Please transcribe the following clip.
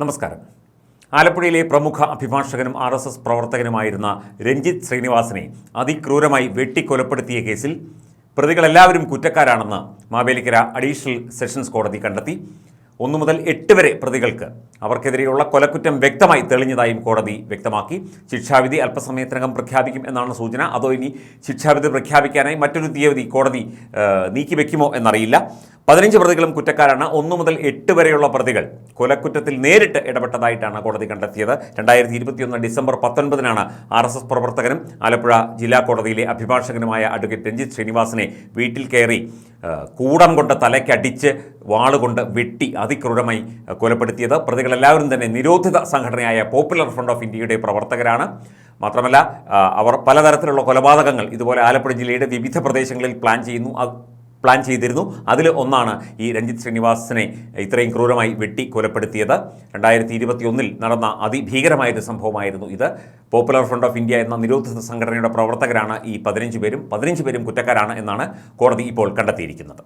നമസ്കാരം. ആലപ്പുഴയിലെ പ്രമുഖ അഭിഭാഷകനും ആർ എസ് എസ് പ്രവർത്തകനുമായിരുന്ന രഞ്ജിത്ത് ശ്രീനിവാസനെ അതിക്രൂരമായി വെട്ടിക്കൊലപ്പെടുത്തിയ കേസിൽ പ്രതികളെല്ലാവരും കുറ്റക്കാരാണെന്ന് മാവേലിക്കര അഡീഷണൽ സെഷൻസ് കോടതി കണ്ടെത്തി. ഒന്നു മുതൽ എട്ട് വരെ പ്രതികൾക്ക് അവർക്കെതിരെയുള്ള കൊലക്കുറ്റം വ്യക്തമായി തെളിഞ്ഞതായും കോടതി വ്യക്തമാക്കി. ശിക്ഷാവിധി അല്പസമയത്തിനകം പ്രഖ്യാപിക്കും എന്നാണ് സൂചന. അതോ ഇനി ശിക്ഷാവിധി പ്രഖ്യാപിക്കാനായി മറ്റൊരു തീയതി കോടതി നീക്കിവെക്കുമോ എന്നറിയില്ല. പതിനഞ്ച് പ്രതികളും കുറ്റക്കാരാണ്. ഒന്നു മുതൽ എട്ട് വരെയുള്ള പ്രതികൾ കൊലക്കുറ്റത്തിൽ നേരിട്ട് ഇടപെട്ടതായിട്ടാണ് കോടതി കണ്ടെത്തിയത്. രണ്ടായിരത്തി ഇരുപത്തിയൊന്ന് ഡിസംബർ പത്തൊൻപതിനാണ് ആർ എസ് എസ് പ്രവർത്തകനും ആലപ്പുഴ ജില്ലാ കോടതിയിലെ അഭിഭാഷകനുമായ അഡ്വക്കേറ്റ് രഞ്ജിത്ത് ശ്രീനിവാസനെ വീട്ടിൽ കയറി കൂടം കൊണ്ട് തലയ്ക്കടിച്ച് വാളുകൊണ്ട് വെട്ടി അതിക്രൂരമായി കൊലപ്പെടുത്തിയത്. പ്രതികളെല്ലാവരും തന്നെ നിരോധിത സംഘടനയായ പോപ്പുലർ ഫ്രണ്ട് ഓഫ് ഇന്ത്യയുടെ പ്രവർത്തകരാണ്. മാത്രമല്ല അവർ പലതരത്തിലുള്ള കൊലപാതകങ്ങൾ ഇതുപോലെ ആലപ്പുഴ ജില്ലയുടെ വിവിധ പ്രദേശങ്ങളിൽ പ്ലാൻ ചെയ്യുന്നു. പ്ലാൻ ചെയ്തിരുന്നു. അതിൽ ഒന്നാണ് ഈ രഞ്ജിത്ത് ശ്രീനിവാസനെ ഇത്രയും ക്രൂരമായി വെട്ടി കൊലപ്പെടുത്തിയത്. രണ്ടായിരത്തി ഇരുപത്തിയൊന്നിൽ നടന്ന അതിഭീകരമായൊരു സംഭവമായിരുന്നു ഇത്. പോപ്പുലർ ഫ്രണ്ട് ഓഫ് ഇന്ത്യ എന്ന നിരോധിത സംഘടനയുടെ പ്രവർത്തകരാണ് ഈ പതിനഞ്ച് പേരും. പതിനഞ്ച് പേരും കുറ്റക്കാരാണ് എന്നാണ് കോടതി ഇപ്പോൾ കണ്ടെത്തിയിരിക്കുന്നത്.